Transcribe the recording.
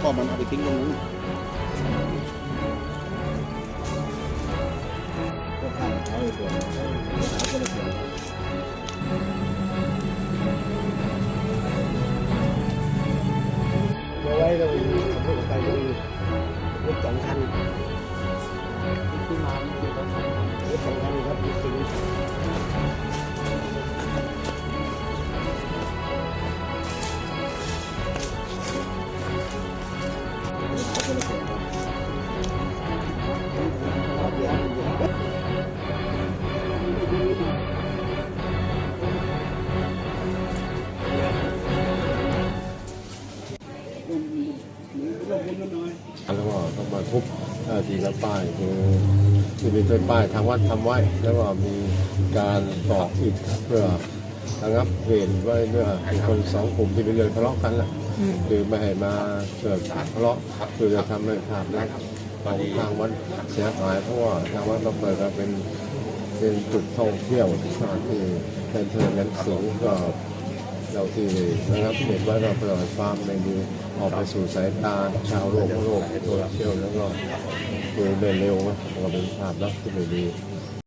พ่อมันเอาไปทิ้งตรงนู้นก็ทำเขาส่วนเขาก็เลยส่วเอาไว้เราขับรถไปเลยรถสองคัน แล้วก็ต้องมาทุบทีละป้ายคือคือมีเป็นป้ายทางวัดทำไว้ แล้วก็มีการตอกอิฐเพื่อ ระงับเหตุไว้เมื่อมีคนสองกลุ่มที่ไปเลยทะเลาะกันล่ะคือไม่ให้มาเกิดทะเลาะคือจะทำให้ภาพลักษณ์ของทางวัดเสียหายเพราะว่าทางวัดเราเปิดมาเป็นเป็นจุดท่องเที่ยวที่เป็นเทินนั้นสูงก็เราที่นะครับเห็นว่าเราเปิดฟาร์มในดีออกไปสู่สายตาชาวโลกทั่วโลกโซเชียลแล้วก็คือเดินเร็วนะก็เป็นภาพลักษณ์ที่ไม่ดี